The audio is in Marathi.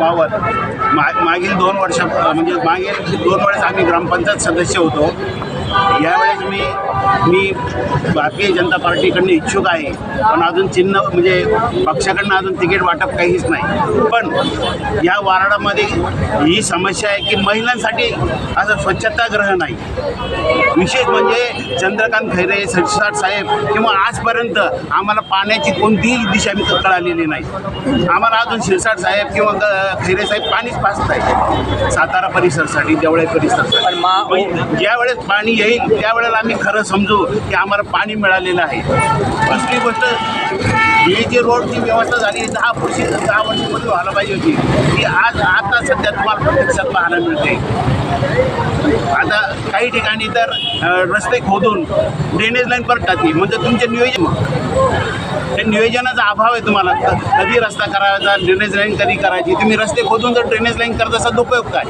बावन्न. मा मागील दोन वर्ष म्हणजे मागील दोन वेळेस आम्ही ग्रामपंचायत सदस्य होतो. यावेळेस मी मी भारतीय जनता पार्टीकडनं इच्छुक आहे. पण अजून चिन्ह म्हणजे पक्षाकडनं अजून तिकीट वाटप काहीच नाही. पण या वार्डामध्ये ही समस्या आहे की महिलांसाठी असं स्वच्छतागृह नाही. विशेष म्हणजे चंद्रकांत खैरे सटसाट साहेब किंवा आजपर्यंत आम्हाला पाण्याची कोणतीही दिशा मी कळालेली नाही. आम्हाला अजून शिरसाट साहेब किंवा खैरे साहेब पाणीच पाचत आहे सातारा परिसरसाठी देवळे परिसरसाठी. पण मा पण हे त्यावेळेला आम्ही खरं समजू की आम्हाला पाणी मिळालेलं आहे. दुसरी गोष्ट ही जी रोडची व्यवस्था झाली दहा वर्षी दहा वर्षामध्ये व्हायला पाहिजे होती. ती आज आता सध्या तुम्हाला प्रत्यक्षात पाहायला मिळते आता काही ठिकाणी तर रस्ते खोदून ड्रेनेज लाईन परत टाकली म्हणजे तुमचे नियोजन ते नियोजनाचा अभाव आहे तुम्हाला. कधी रस्ता करायचा ड्रेनेज लाईन कधी करायची? तुम्ही रस्ते खोदून जर ड्रेनेज लाईन करत असाल उपयोग काय?